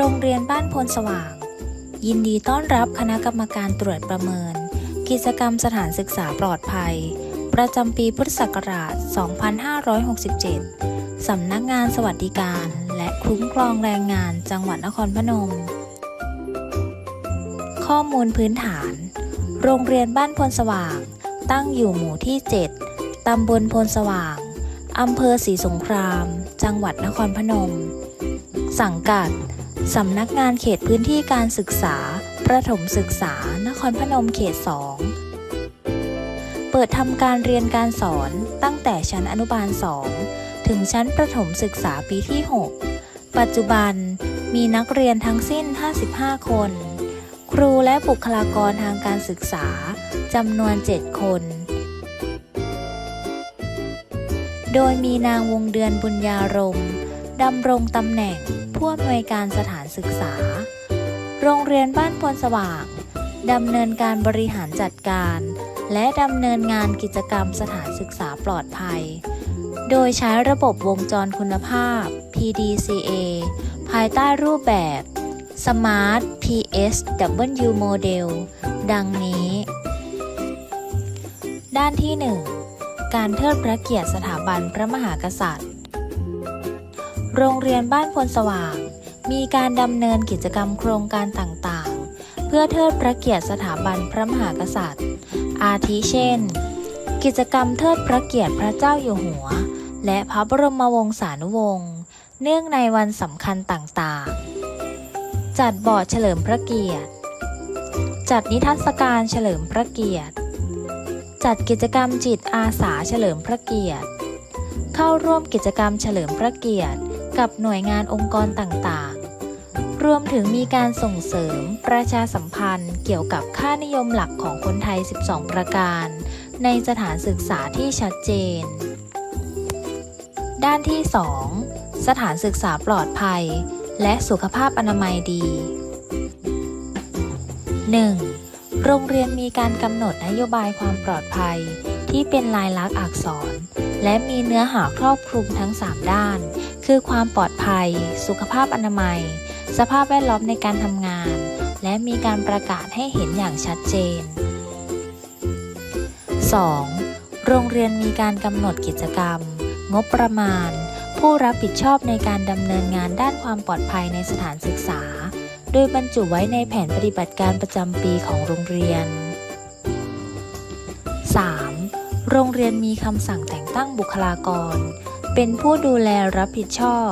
โรงเรียนบ้านพลสว่าง ยินดีต้อนรับคณะกรรมการตรวจประเมิน กิจกรรมสถานศึกษาปลอดภัย ประจำปีพุทธศักราช 2567 สำนักงานสวัสดิการ และคุ้มครองแรงงานจังหวัดนครพนม ข้อมูลพื้นฐาน โรงเรียนบ้านพลสว่าง ตั้งอยู่หมู่ที่ 7 ตำบลพลสว่าง อำเภอศรีสงคราม จังหวัดนครพนม สังกัด สำนักงานเขตพื้นที่การศึกษา ประถมศึกษา นครพนมเขต 2 เปิดทำการเรียนการสอนตั้งแต่ชั้นอนุบาล 2 ถึงชั้นประถมศึกษาปีที่ 6 ปัจจุบันมีนักเรียนทั้งสิ้น 55 คน ครูและบุคลากรทางการศึกษาจำนวน 7 คน โดยมีนางวงเดือนบุญญารมณ์ ดำรงตำแหน่งผู้อำนวยการสถานศึกษา โรงเรียนบ้านพลสว่างดำเนินการบริหารจัดการ และดำเนินงานกิจกรรมสถานศึกษาปลอดภัย โดยใช้ระบบวงจรคุณภาพ PDCA ภายใต้รูปแบบ Smart PSW Model ดังนี้ ด้านที่ 1 การเทิดพระเกียรติสถาบันพระมหากษัตริย์ โรงเรียนบ้านพลสว่าง มีการดำเนินกิจกรรมโครงการต่างๆ เพื่อเทิดพระเกียรติสถาบันพระมหากษัตริย์ อาทิเช่น กิจกรรมเทิดพระเกียรติพระเจ้าอยู่หัว และพระบรมวงศานุวงศ์เนื่องในวันสำคัญต่างๆ จัดบอร์ดเฉลิมพระเกียรติ จัดนิทรรศการเฉลิมพระเกียรติ จัดกิจกรรมจิตอาสาเฉลิมพระเกียรติ เข้าร่วมกิจกรรมเฉลิมพระเกียรติ กับหน่วยงานองค์กรต่างๆ รวมถึงมีการส่งเสริมประชาสัมพันธ์เกี่ยวกับค่านิยมหลักของคนไทย 12 ประการ ในสถานศึกษาที่ชัดเจน ด้านที่ 2 สถานศึกษาปลอดภัย และสุขภาพอนามัยดี 1. โรงเรียนมีการกำหนดนโยบายความปลอดภัยที่เป็นลายลักษณ์อักษร และมีเนื้อหาครอบคลุมทั้ง 3 ด้าน คือความปลอดภัย สุขภาพอนามัย สภาพแวดล้อมในการทำงาน และมีการประกาศให้เห็นอย่างชัดเจน 2. โรงเรียนมีการกำหนดกิจกรรม งบประมาณ ผู้รับผิดชอบในการดำเนินงานด้านความปลอดภัยในสถานศึกษา โดยบรรจุไว้ในแผนปฏิบัติการประจำปีของโรงเรียน 3. โรงเรียนมีคำสั่งแต่งตั้งบุคลากร เป็นผู้ดูแลรับผิดชอบ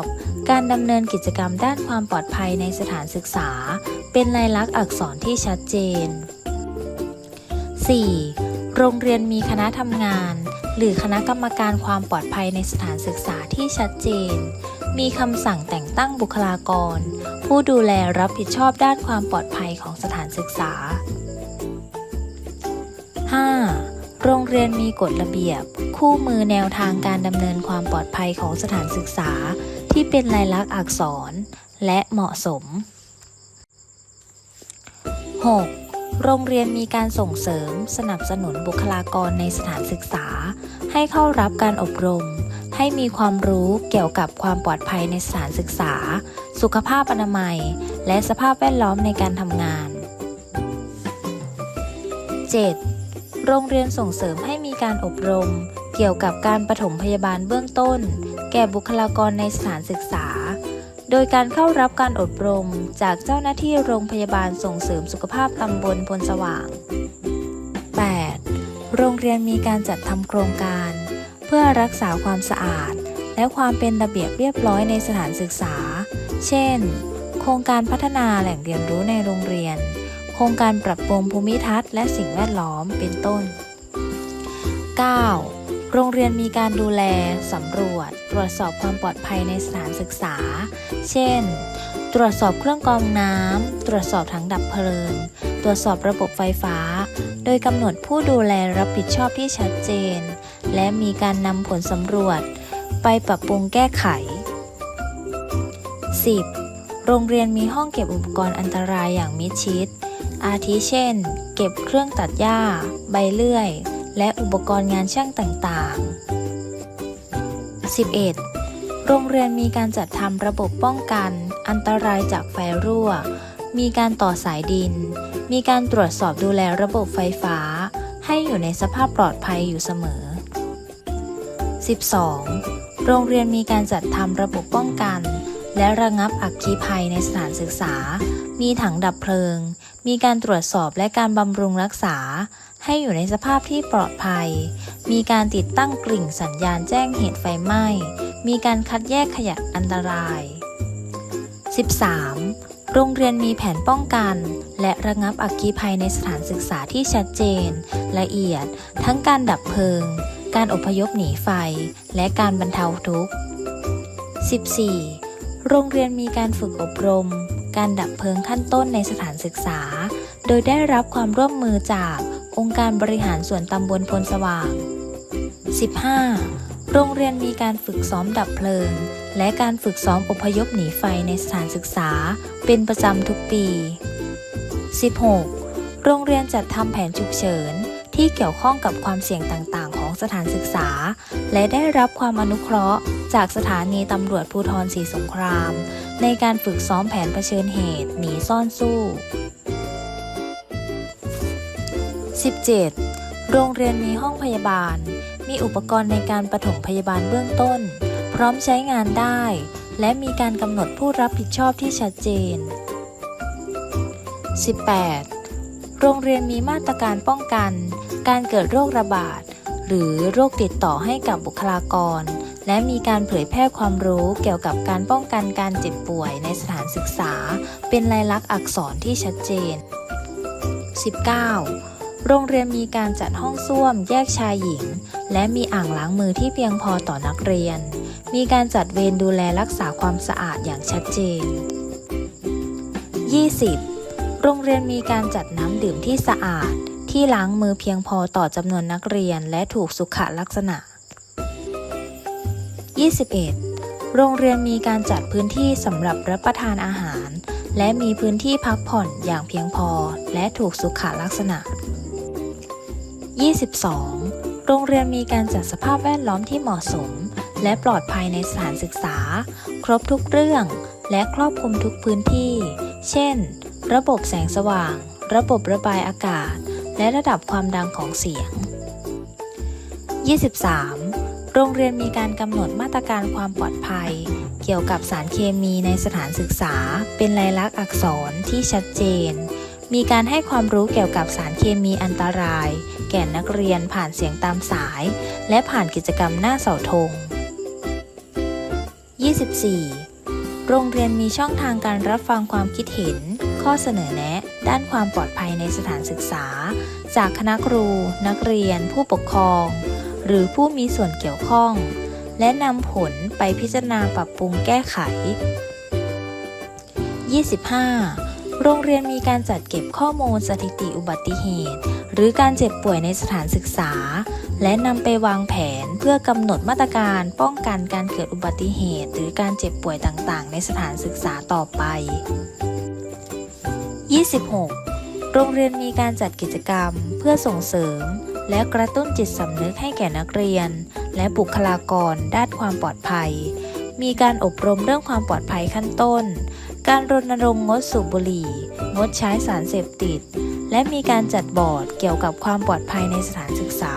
การดำเนินกิจกรรมด้านความปลอดภัยในสถานศึกษา เป็นลายลักษณ์อักษรที่ชัดเจน 4. โรงเรียนมีคณะทำงาน หรือคณะกรรมการความปลอดภัยในสถานศึกษาที่ชัดเจน มีคำสั่งแต่งตั้งบุคลากร ผู้ดูแลรับผิดชอบด้านความปลอดภัยของสถานศึกษา 5. โรงเรียนมีกฎระเบียบ คู่มือแนวทางการดำเนินความปลอดภัยของสถานศึกษา ที่เป็นลายลักษณ์อักษร และเหมาะสม 6. โรงเรียนมีการส่งเสริม สนับสนุนบุคลากรในสถานศึกษา ให้เข้ารับการอบรม ให้มีความรู้เกี่ยวกับความปลอดภัยในสถานศึกษา สุขภาพอนามัย และสภาพแวดล้อมในการทำงาน 7. โรงเรียนส่งเสริมให้มีการอบรม เกี่ยวกับการปฐมพยาบาลเบื้องต้น แก่บุคลากรในสถานศึกษา โดยการเข้ารับการอบรมจากเจ้าหน้าที่โรงพยาบาลส่งเสริมสุขภาพตำบลพลสว่าง 8. โรงเรียนมีการจัดทำโครงการ เพื่อรักษาความสะอาด และความเป็นระเบียบเรียบร้อยในสถานศึกษา เช่น โครงการพัฒนาแหล่งเรียนรู้ในโรงเรียน โครงการปรับปรุงภูมิทัศน์และสิ่งแวดล้อมเป็นต้น 9. โรงเรียนมีการดูแล สำรวจ ตรวจสอบความปลอดภัยในสถานศึกษา เช่น ตรวจสอบเครื่องกรองน้ำ ตรวจสอบถังดับเพลิง ตรวจสอบระบบไฟฟ้า โดยกำหนดผู้ดูแลรับผิดชอบที่ชัดเจน และมีการนำผลสำรวจ ไปปรับปรุงแก้ไข 10. โรงเรียนมีห้องเก็บอุปกรณ์อันตรายอย่างมิดชิด อาทิเช่น เก็บเครื่องตัดหญ้า ใบเลื่อย และอุปกรณ์งานช่างต่างๆ 11. โรงเรียนมีการจัดทำระบบป้องกัน อันตรายจากไฟรั่ว มีการต่อสายดิน มีการตรวจสอบดูแลระบบไฟฟ้า ให้อยู่ในสภาพปลอดภัยอยู่เสมอ 12. โรงเรียนมีการจัดทำระบบป้องกัน และระงับอัคคีภัยในสถานศึกษา มีถังดับเพลิง มีการตรวจสอบและการบำรุงรักษา ให้อยู่ในสภาพที่ปลอดภัย มีการติดตั้งกลิ่งสัญญาณแจ้งเหตุไฟไหม้ มีการคัดแยกขยะอันตราย 13. โรงเรียนมีแผนป้องกัน และระงับอัคคีภัยในสถานศึกษาที่ชัดเจน ละเอียด ทั้งการดับเพลิง การอพยพหนีไฟ และการบรรเทาทุกข์ 14. โรงเรียนมีการฝึกอบรม การดับเพลิงขั้นต้นในสถานศึกษา โดยได้รับความร่วมมือจากองค์การบริหารส่วนตำบลพลสว่าง 15. โรงเรียนมีการฝึกซ้อมดับเพลิง และการฝึกซ้อมอพยพหนีไฟในสถานศึกษา เป็นประจำทุกปี 16. โรงเรียนจัดทำแผนฉุกเฉินที่เกี่ยวข้องกับความเสี่ยงต่างๆของ สถานศึกษา และได้รับความอนุเคราะห์ จากสถานีตำรวจภูธรศรีสงคราม ในการฝึกซ้อมแผนเผชิญเหตุหนีซ่อนสู้ 17. โรงเรียนมีห้องพยาบาล มีอุปกรณ์ในการปฐมพยาบาลเบื้องต้น พร้อมใช้งานได้ และมีการกำหนดผู้รับผิดชอบที่ชัดเจน 18. โรงเรียนมีมาตรการป้องกัน การเกิดโรคระบาด หรือโรคติดต่อให้กับบุคลากร และมีการเผยแพร่ความรู้เกี่ยวกับการป้องกันการเจ็บป่วยในสถานศึกษา เป็นลายลักษณ์อักษรที่ชัดเจน 19. โรงเรียนมีการจัดห้องส้วมแยกชายหญิง และมีอ่างล้างมือที่เพียงพอต่อนักเรียน มีการจัดเวรดูแลรักษาความสะอาดอย่างชัดเจน 20. โรงเรียนมีการจัดน้ำดื่มที่สะอาด ที่ล้างมือเพียงพอต่อจำนวนนักเรียนและถูกสุขลักษณะ 21. โรงเรียนมีการจัดพื้นที่สำหรับรับประทานอาหาร และมีพื้นที่พักผ่อนอย่างเพียงพอและถูกสุขลักษณะ 22. โรงเรียนมีการจัดสภาพแวดล้อมที่เหมาะสม และปลอดภัยในสถานศึกษา ครบทุกเรื่อง และครอบคลุมทุกพื้นที่ เช่น ระบบแสงสว่าง ระบบระบายอากาศ และระดับความดังของเสียง 23. โรงเรียนมีการกำหนดมาตรการความปลอดภัย เกี่ยวกับสารเคมีในสถานศึกษา เป็นลายลักษณ์อักษรที่ชัดเจน มีการให้ความรู้เกี่ยวกับสารเคมีอันตราย แก่นักเรียนผ่านเสียงตามสาย และผ่านกิจกรรมหน้าเสาธง 24. โรงเรียนมีช่องทางการรับฟังความคิดเห็น ข้อเสนอแนะ ด้านความปลอดภัยในสถานศึกษา จากคณะครู นักเรียน ผู้ปกครอง หรือผู้มีส่วนเกี่ยวข้อง และนำผลไปพิจารณาปรับปรุงแก้ไข 25. โรงเรียนมีการจัดเก็บข้อมูลสถิติอุบัติเหตุ หรือการเจ็บป่วยในสถานศึกษา และนำไปวางแผนเพื่อกำหนดมาตรการป้องกันการเกิดอุบัติเหตุ หรือการเจ็บป่วยต่างๆ ในสถานศึกษาต่อไป 26. โรงเรียนมีการจัดกิจกรรมเพื่อส่งเสริม และกระตุ้นจิตสำนึกให้แก่นักเรียน และบุคลากรด้านความปลอดภัย มีการอบรมเรื่องความปลอดภัยขั้นต้น การรณรงค์งดสูบบุหรี่ งดใช้สารเสพติด และมีการจัดบอร์ดเกี่ยวกับความปลอดภัยในสถานศึกษา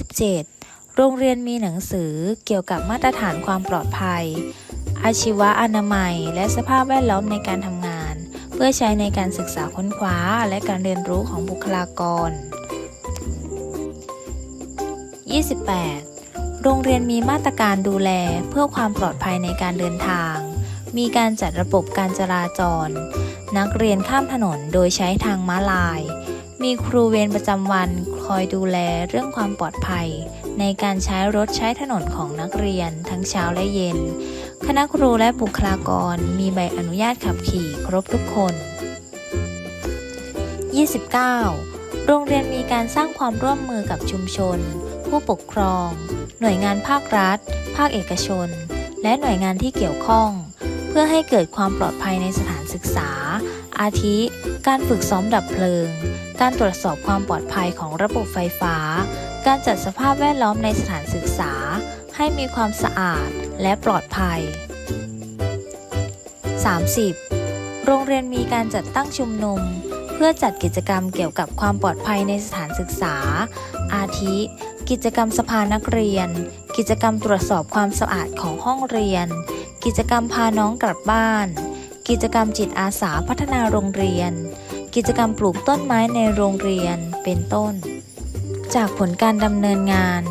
27. โรงเรียนมีหนังสือเกี่ยวกับมาตรฐานความปลอดภัย อาชีวะอนามัย และสภาพแวดล้อมในการทำงาน เพื่อใช้ในการศึกษาค้นคว้าและการเรียนรู้ของบุคลากร 28. โรงเรียนมีมาตรการดูแลเพื่อความปลอดภัยในการเดินทาง มีการจัดระบบการจราจร นักเรียนข้ามถนนโดยใช้ทางม้าลาย มีครูเวรประจำวันคอยดูแลเรื่องความปลอดภัย ในการใช้รถใช้ถนนของนักเรียนทั้งเช้าและเย็น คณะครูและบุคลากรมีใบอนุญาตขับขี่ครบทุกคน 29. โรงเรียนมีการสร้างความร่วมมือกับชุมชน ผู้ปกครอง หน่วยงานภาครัฐ ภาคเอกชน และหน่วยงานที่เกี่ยวข้อง เพื่อให้เกิดความปลอดภัยในสถานศึกษา อาทิ การฝึกซ้อมดับเพลิง การตรวจสอบความปลอดภัยของระบบไฟฟ้า การจัดสภาพแวดล้อมในสถานศึกษา ให้มีความสะอาดและปลอดภัย 30. โรงเรียนมีการจัดตั้งชุมนุม เพื่อจัดกิจกรรมเกี่ยวกับความปลอดภัยในสถานศึกษา อาทิ กิจกรรมสภานักเรียน กิจกรรมตรวจสอบความสะอาดของห้องเรียน กิจกรรมพาน้องกลับบ้าน กิจกรรมจิตอาสาพัฒนาโรงเรียน กิจกรรมปลูกต้นไม้ในโรงเรียนเป็นต้น จากผลการดำเนินงาน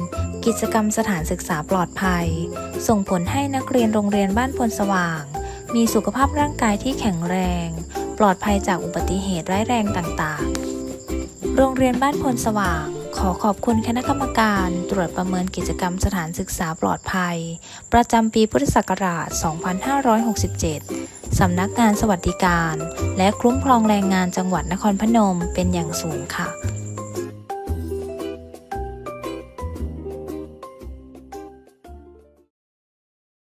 กิจกรรมสถานศึกษาปลอดภัย ส่งผลให้นักเรียนโรงเรียนบ้านพลสว่าง มีสุขภาพร่างกายที่แข็งแรง ปลอดภัยจากอุบัติเหตุร้ายแรงต่างๆ โรงเรียนบ้านพลสว่าง ขอขอบคุณคณะกรรมการตรวจประเมินกิจกรรมสถานศึกษาปลอดภัย ประจำปีพุทธศักราช 2567 สำนักงานสวัสดิการ และคุ้มครองแรงงานจังหวัดนครพนมเป็นอย่างสูงค่ะ